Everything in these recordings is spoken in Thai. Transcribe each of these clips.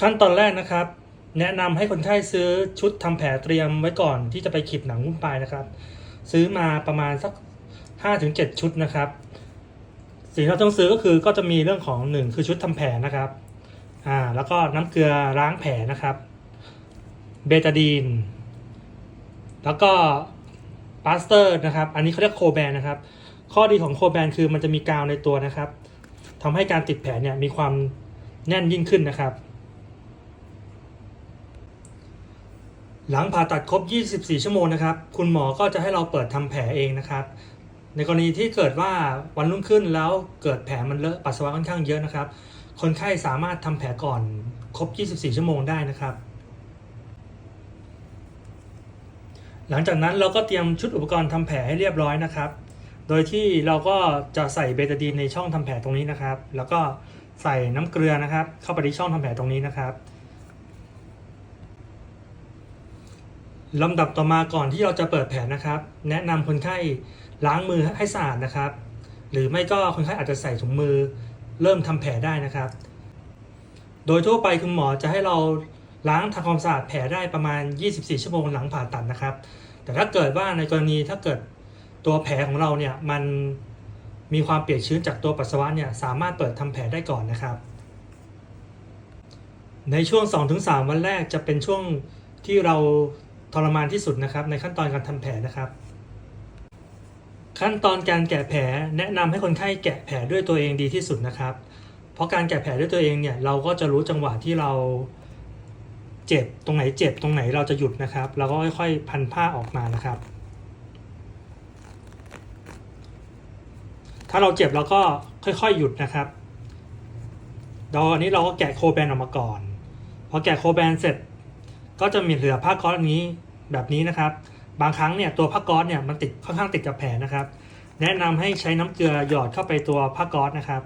ขั้นตอนแรกนะครับ แนะนำให้คนไข้ซื้อชุดทำแผลเตรียมไว้ก่อนที่จะไปขีดหนังหุ้มปลายนะครับ ซื้อมาประมาณสัก 5-7 ชุดนะครับ สิ่งที่เราต้องซื้อก็คือก็จะมีเรื่องของหนึ่งคือชุดทำแผลนะครับอ่าแล้วก็น้ำเกลือล้างแผลนะครับเบตาดีน แล้วก็ปาสเตอร์นะครับ อันนี้เขาเรียกโคแบนนะครับ ข้อดีของโคแบนคือมันจะมีกาวในตัวนะครับทำให้การติดแผลเนี่ยมีความแน่นยิ่งขึ้นนะครับ หลังผ่าตัดครบ 24 ชั่วโมงนะครับ คุณหมอก็จะให้เราเปิดทำแผลเองนะครับ ในกรณีที่เกิดว่าวันรุ่งขึ้นแล้วเกิดแผลมันเลอะปัสสาวะค่อนข้างเยอะนะครับ คนไข้สามารถทำแผลก่อนครบ 24 ชั่วโมงได้นะครับ หลังจากนั้นเราก็เตรียมชุดอุปกรณ์ทำแผลให้เรียบร้อยนะครับ โดยที่เราก็จะใส่เบตาดีนในช่องทำแผลตรงนี้นะครับ แล้วก็ใส่น้ำเกลือนะครับ เข้าไปที่ช่องทำแผลตรงนี้นะครับ ลำดับต่อมาก่อนที่เราจะเปิดแผลนะครับ แนะนำคนไข้ล้างมือให้สะอาดนะครับ หรือไม่ก็คนไข้อาจจะใส่ถุงมือ เริ่มทำแผลได้นะครับ โดยทั่วไปคุณหมอจะให้เราล้างทำความสะอาดแผลได้ประมาณ 24 ชั่วโมงหลังผ่าตัดนะครับ แต่ถ้าเกิดว่าในกรณีถ้าเกิดตัวแผลของเราเนี่ยมันมีความเปียกชื้นจากตัวปัสสาวะเนี่ยสามารถเปิดทำแผลได้ก่อนนะครับ ในช่วง 2-3 วันแรกจะเป็นช่วงที่เรา ทรมานที่สุดนะครับในขั้นตอนการทำแผลนะครับ ขั้นตอนการแกะแผลแนะนำให้คนไข้แกะแผลด้วยตัวเองดีที่สุดนะครับ เพราะการแกะแผลด้วยตัวเองเนี่ยเราก็จะรู้จังหวะที่เราเจ็บตรงไหนเจ็บตรงไหนเราจะหยุดนะครับ แล้วก็ค่อยๆพันผ้าออกมานะครับ ถ้าเราเจ็บเราก็ค่อยๆหยุดนะครับเราอันนี้เราก็แกะโคแบนออกมาก่อน พอแกะโคแบนเสร็จ ก็จะมีเหลือผ้าก๊อซอันนี้แบบนี้นะครับ บางครั้งเนี่ยตัวผ้าก๊อซเนี่ยมันติดค่อนข้างติดกับแผลนะครับ แนะนำให้ใช้น้ำเกลือหยอดเข้าไปตัวผ้าก๊อซนะครับ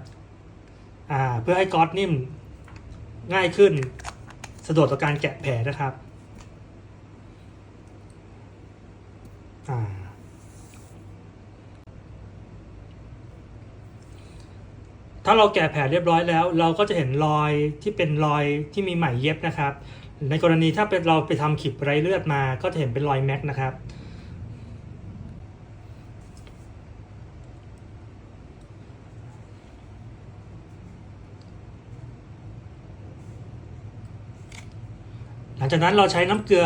อ่าเพื่อให้ก๊อซนิ่มง่ายขึ้น สะดวกต่อการแกะแผลนะครับอ่าถ้าเราแกะแผลเรียบร้อยแล้ว เราก็จะเห็นรอยที่เป็นรอยที่มีไหมเย็บนะครับ ในกรณีถ้าเป็นเราไปทำขีดไรเลือดมาก็จะเห็นเป็นรอยแม็กนะครับ หลังจากนั้นเราใช้น้ำเกลือ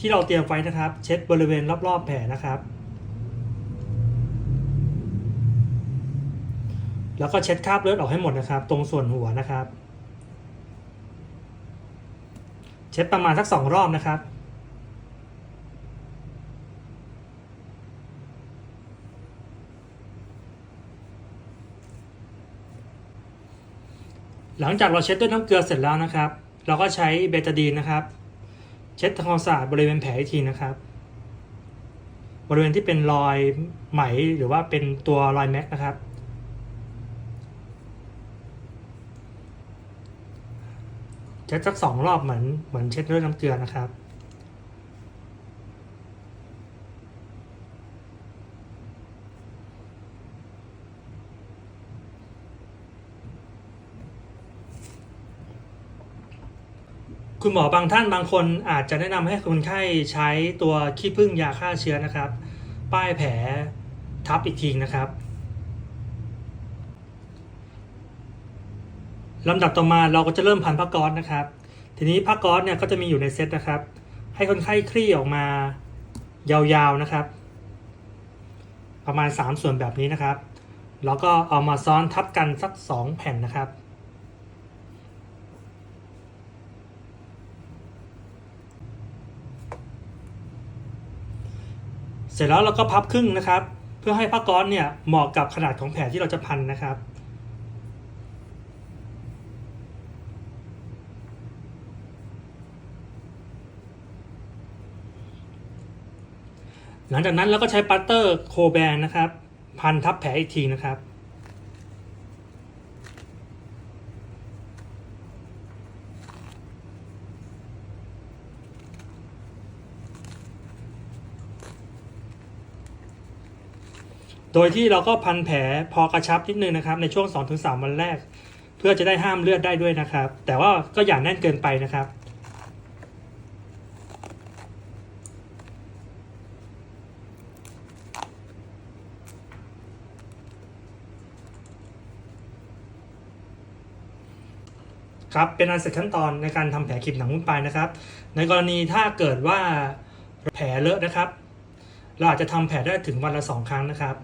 ที่เราเตรียมไว้นะครับ เช็ดบริเวณรอบๆแผลนะครับ แล้วก็เช็ดคราบเลือดออกให้หมดนะครับ ตรงส่วนหัวนะครับ เช็ดประมาณสักสองรอบนะครับ หลังจากเราเช็ดด้วยน้ำเกลือเสร็จแล้วนะครับ เราก็ใช้เบตาดีนนะครับ เช็ดทำความสะอาดบริเวณแผลอีกทีนะครับ บริเวณที่เป็นรอยไหมหรือว่าเป็นตัวรอยแม็กนะครับ เช็ดสักสองรอบเหมือนเหมือนเช็ดด้วยน้ำเกลือนะครับ คุณหมอบางท่านบางคนอาจจะแนะนำให้คนไข้ใช้ตัวขี้ผึ้งยาฆ่าเชื้อนะครับ ป้ายแผลทับอีกทีนะครับ ลำดับต่อมาเราก็จะเริ่มพันผ้าก๊อซนะครับ ทีนี้ผ้าก๊อซเนี่ยก็จะมีอยู่ในเซตนะครับ ให้คนไข้คลี่ออกมายาวๆนะครับ ประมาณ 3 ส่วนแบบนี้นะครับ แล้วก็เอามาซ้อนทับกันสัก 2 แผ่นนะครับเสร็จแล้วเราก็พับครึ่งนะครับ เพื่อให้ผ้าก๊อซเนี่ยเหมาะกับขนาดของแผลที่เราจะพันนะครับ หลังจากนั้นเราก็ใช้ปัตเตอร์โคแบนนะครับ พันทับแผลอีกทีนะครับ โดยที่เราก็พันแผลพอกระชับนิดนึงนะครับ ในช่วง 2-3 วันแรก เพื่อจะได้ห้ามเลือดได้ด้วยนะครับ แต่ว่าก็อย่าแน่นเกินไปนะครับ ครับเป็นอันเสร็จขั้นตอนในการทำแผลขีดหนังหุ้มปลายนะครับ ในกรณีถ้าเกิดว่าแผลเลอะนะครับ เราอาจจะทำแผลได้ถึงวันละสองครั้งนะครับ